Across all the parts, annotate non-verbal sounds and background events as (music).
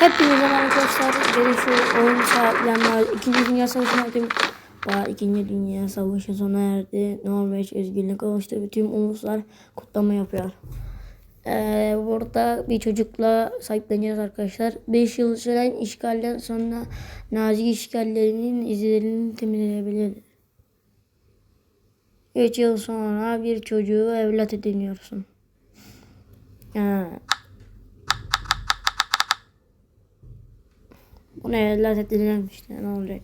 Hepinize arkadaşlar. Benim şu oyun sahiplenme İkinci Dünya Savaşı'na erdim. Daha İkinci Dünya Savaşı sona erdi. Norveç özgürlük kavuştu. Bütün uluslar kutlama yapıyor. Ee, burada bir çocukla sahipleneceğiz arkadaşlar. 5 yıl süren işgalden sonra Nazi işgallerinin izlerini temizleyebilir. 3 yıl sonra bir çocuğu evlat ediniyorsun. Ha. Bu ne evlat edilmemiş ne olacak?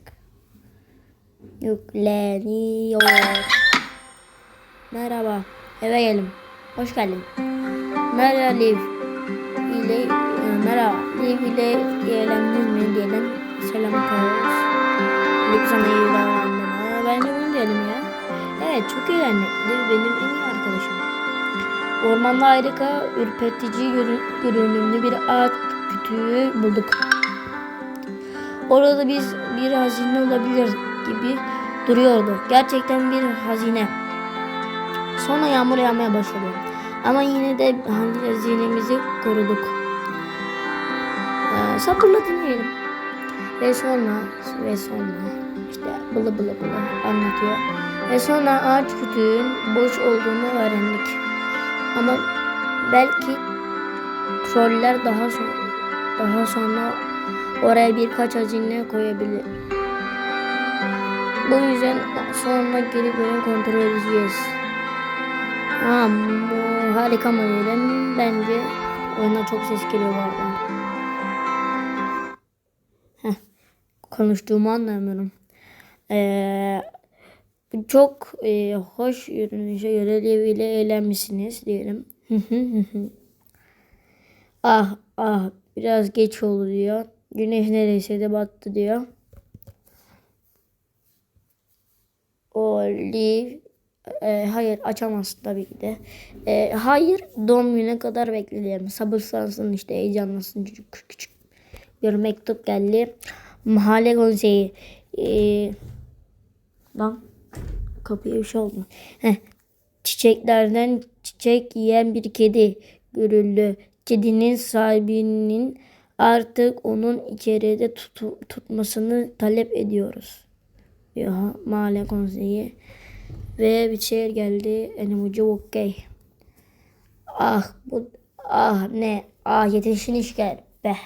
Yükleniyor. Merhaba. Eve gelin. Hoş geldin. Merhaba Liv. İle, e, merhaba. Liv ile eğlendiniz mi diyelim. Selam Kaos. Liv sana iyi davrandı mı? Bence bunu diyelim ya. Evet çok eğlendik. Liv benim en iyi arkadaşım. Ormanda harika, ürpetici görü- görünümlü bir ağaç kütüğü bulduk. Orada biz bir hazine olabilir gibi duruyordu. Gerçekten bir hazine. Sonra yağmur yağmaya başladı. Ama yine de hazinemizi koruduk. Ee, sabırla dinleyelim. Ve sonra ve sonra işte bılı bılı bılı anlatıyor. Ve sonra ağaç kütüğün boş olduğunu öğrendik. Ama belki troller daha sonra daha sonra oraya birkaç hazine koyabilir. Bu yüzden sonra geri bölüm kontrol edeceğiz. Ha, harika mı diyelim? Bence oyuna çok ses geliyor bu arada. Konuştuğumu anlamıyorum. Ee, çok e, hoş görünüşe göre Levi ile eğlenmişsiniz diyelim. ah ah biraz geç oldu diyor. Güneş neredeyse de battı diyor. Olive e, hayır açamazsın tabii ki de. E, hayır doğum gününe kadar bekleyelim. Sabırsansın işte heyecanlısın çocuk küçük. Bir mektup geldi. Mahalle konseyi. E, lan kapıya bir şey oldu. Heh. Çiçeklerden çiçek yiyen bir kedi görüldü. Kedinin sahibinin artık onun içeride tutu- tutmasını talep ediyoruz. Ya mahalle konseyi. Ve bir şehir geldi. Emoji okey. Ah bu ah ne ah yetişin iş gel be.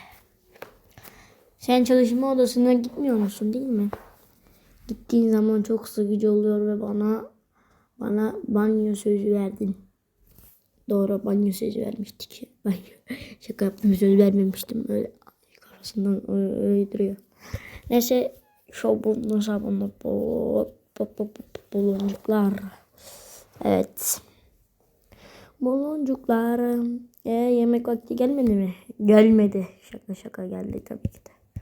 Sen çalışma odasına gitmiyor musun değil mi? Gittiğin zaman çok sıkıcı oluyor ve bana bana banyo sözü verdin. Doğru banyo sözü vermiştik. (laughs) Banyo. Şaka yaptım söz vermemiştim. Öyle arasından öyle, öyle duruyor. Neyse şobun sabunlu bol baloncuklar. Evet. Baloncuklar. E, yemek vakti gelmedi mi? Gelmedi. Şaka şaka geldi tabii ki de.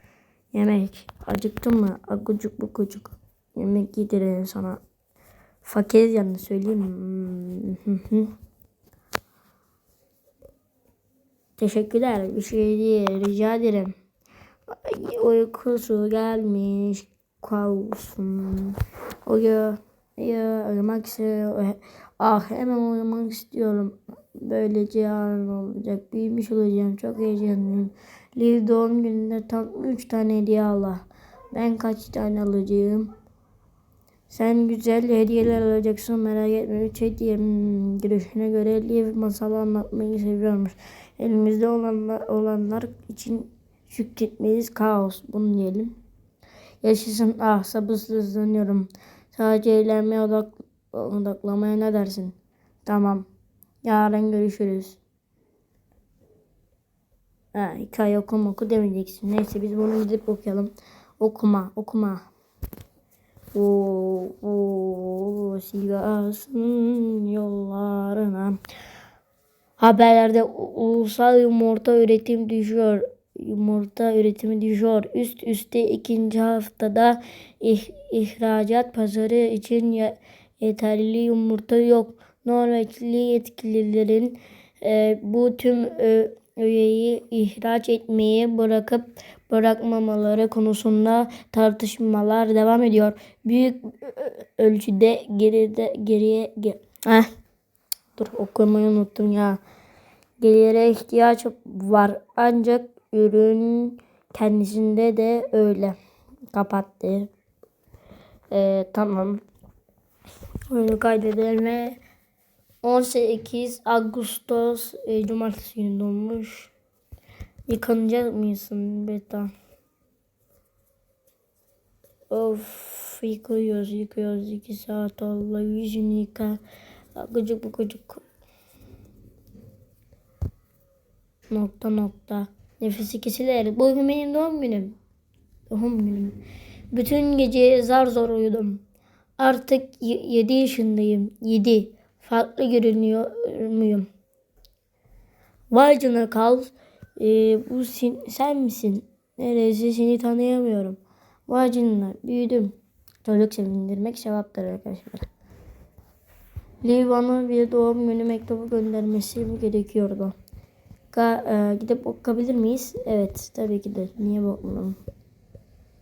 Yemek. Acıktın mı? Agucuk bukucuk. Yemek yedirelim sana. Fakir yanını söyleyeyim. mi? Teşekkürler. Bir şey değil. Rica ederim. Uykusu gelmiş. Kavsun. Uyu. Uyu. Uyumak istiyorum. Ah hemen uyumak istiyorum. Böylece yarın olacak. Büyümüş olacağım. Çok heyecanlıyım. Liv doğum gününde tam 3 tane hediye Allah. Ben kaç tane alacağım? Sen güzel hediyeler alacaksın merak etme. Üç hediye görüşüne göre Liv masal anlatmayı seviyormuş. Elimizde olanlar, olanlar için şükretmeliyiz. Kaos bunu diyelim. Yaşasın ah sabırsızlanıyorum. Sadece eğlenmeye odak, odaklamaya ne dersin? Tamam. Yarın görüşürüz. Ha, hikaye okuma oku demeyeceksin. Neyse biz bunu gidip okuyalım. Okuma, okuma. O, o, Sivas'ın yollarına. Haberlerde ulusal yumurta üretim düşüyor. Yumurta üretimi düşüyor. Üst üste ikinci haftada ih- ihracat pazarı için ye- yeterli yumurta yok. Norveçli yetkililerin e, bu tüm ö- öğeyi ihraç etmeyi bırakıp bırakmamaları konusunda tartışmalar devam ediyor. Büyük ölçüde geride geriye ge- Heh. Dur okumayı unuttum ya. Gelire ihtiyaç var ancak ürün kendisinde de öyle. Kapattı. Ee, tamam. Oyunu kaydedelim ve 18 Ağustos e, Cumartesi günü doğmuş. Yıkanacak mısın beta? Of yıkıyoruz yıkıyoruz 2 saat oldu yüzünü yıka. Gıcık bu gıcık. Nokta nokta. Nefesi kesilir. Bugün benim doğum günüm. Doğum günüm. Bütün gece zar zor uyudum. Artık 7 yaşındayım. 7. Farklı görünüyor muyum? Vay canına kal. Ee, bu sen, sen misin? Neredeyse seni tanıyamıyorum. Vay canına büyüdüm. Çocuk sevindirmek sevaptır arkadaşlar. Lee bana bir doğum günü mektubu göndermesi mi gerekiyordu? Ka e, gidip bakabilir miyiz? Evet tabii ki de. Niye bakmayalım?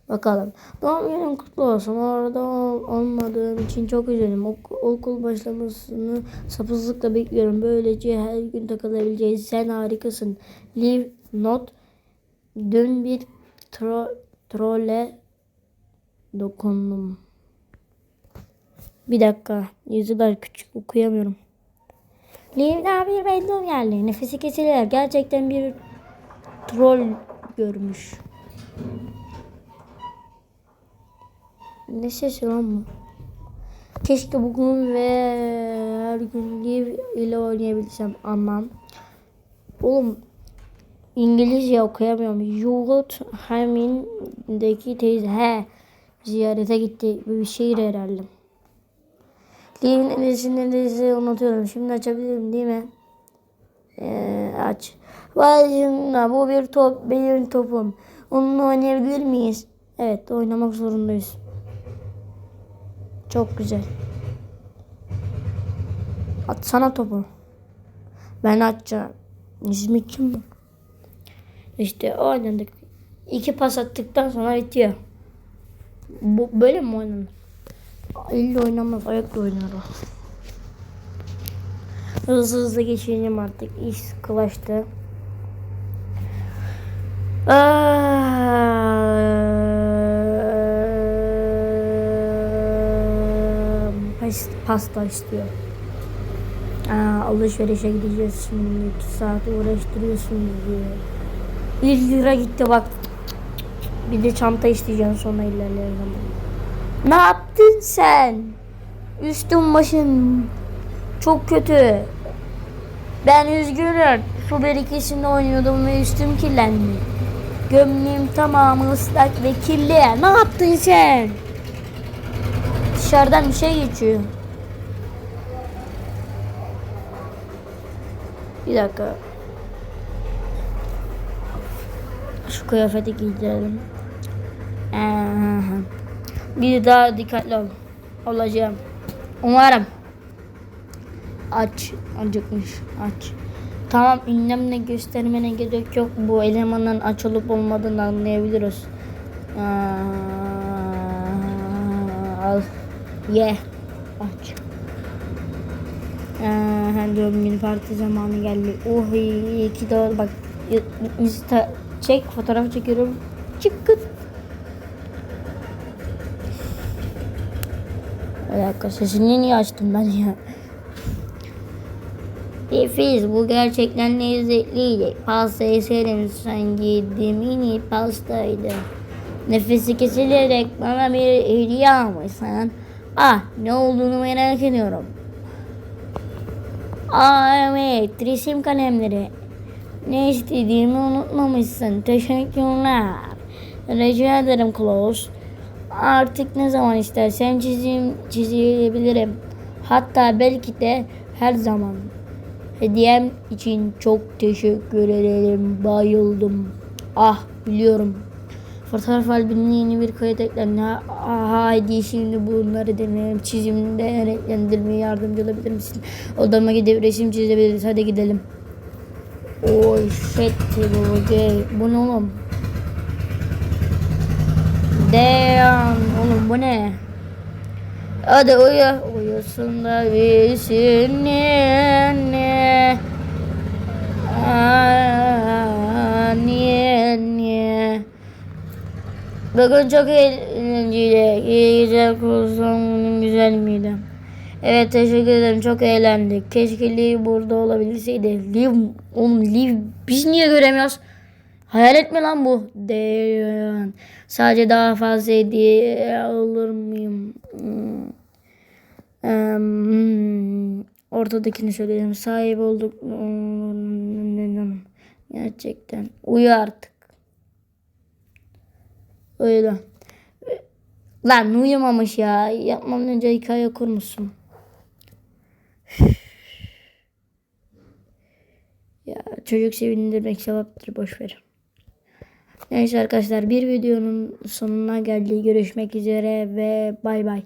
Bakalım. Doğum günün kutlu olsun. Orada ol- olmadığım için çok üzüldüm. Ok- okul başlamasını sabırsızlıkla bekliyorum. Böylece her gün takılabileceğiz. Sen harikasın. Leave not. Dün bir tro trole dokundum. Bir dakika. Yazılar küçük okuyamıyorum. Leave'den bir random geldi. Nefesi kesilir. Gerçekten bir troll görmüş. Ne sesi lan bu? Keşke bugün ve her gün Liv ile oynayabilsem ama oğlum İngilizce okuyamıyorum. Yugut Hamin'deki teyze he ziyarete gitti bir şehir herhalde. Liv'in neresini neredeyse unutuyorum. Şimdi açabilirim değil mi? Ee, aç. Vay canına bu bir top benim topum. Onunla oynayabilir miyiz? Evet oynamak zorundayız. Çok güzel. Atsana topu. Ben atacağım. İsmi kim bu? İşte oynadık. İki pas attıktan sonra bitiyor. Bu, böyle mi oynanır? Elle oynamaz, ayakla oynar o. Hızlı hızlı geçelim artık. İş sıkılaştı. Aa, pas- pasta istiyor. Aa, alışverişe gideceğiz şimdi. 2 saat uğraştırıyorsunuz diyor. 1 lira gitti bak. Bir de çanta isteyeceğim sonra ilerleyen zaman. Ne yaptın sen? Üstüm başım çok kötü. Ben üzgünüm. Su berikesinde oynuyordum ve üstüm kirlendi. Gömleğim tamamı ıslak ve kirli. Ne yaptın sen? Dışarıdan bir şey geçiyor. Bir dakika. Şu kıyafeti giydirelim. Bir daha dikkatli ol. Olacağım. Umarım. Aç. Acıkmış. Aç. Tamam ünlemle göstermene gerek yok. Bu elemanın aç olup olmadığını anlayabiliriz. Aa, al. Ye. Aç. Aa, doğum günü parti zamanı geldi. Oh iyi ki doğru. Bak insta çek fotoğraf çekiyorum. Çık kız. Bir dakika sesini niye açtım ben ya? Nefis bu gerçekten lezzetliydi. Pastayı severim sanki mini pastaydı. Nefesi kesilerek bana bir hediye almışsın. Ah ne olduğunu merak ediyorum. Aa evet resim kalemleri. Ne istediğimi unutmamışsın. Teşekkürler. Rica ederim Klaus. Artık ne zaman istersen çizim çizebilirim. Hatta belki de her zaman. Hediyem için çok teşekkür ederim. Bayıldım. Ah biliyorum. Fotoğraf albümüne yeni bir kayıt eklendi. Ha- Haydi şimdi bunları deneyelim. Çizimde renklendirmeye yardımcı olabilir misin? Odama gidip resim çizebiliriz. Hadi gidelim. Oy shit bu. Bu ne oğlum? Damn oğlum bu ne? Hadi uyu. Uyusun da bilsin ne. Niye Bugün çok eğlenceli. İyi geceler kursun güzel miydi? Evet teşekkür ederim. Çok eğlendik. Keşke Liv burada olabilseydi. Liv, oğlum Liv biz niye göremiyoruz? Hayal etme lan bu. Değil. Sadece daha fazla hediye alır mıyım? Hmm. Em, ortadakini söyleyeyim. Sahip olduk. Gerçekten. Uyu artık. Öyle. Lan uyumamış ya. Yapmam önce hikaye kurmuşsun. ya çocuk sevindirmek sevaptır boş ver. Neyse arkadaşlar bir videonun sonuna geldik. Görüşmek üzere ve bay bay.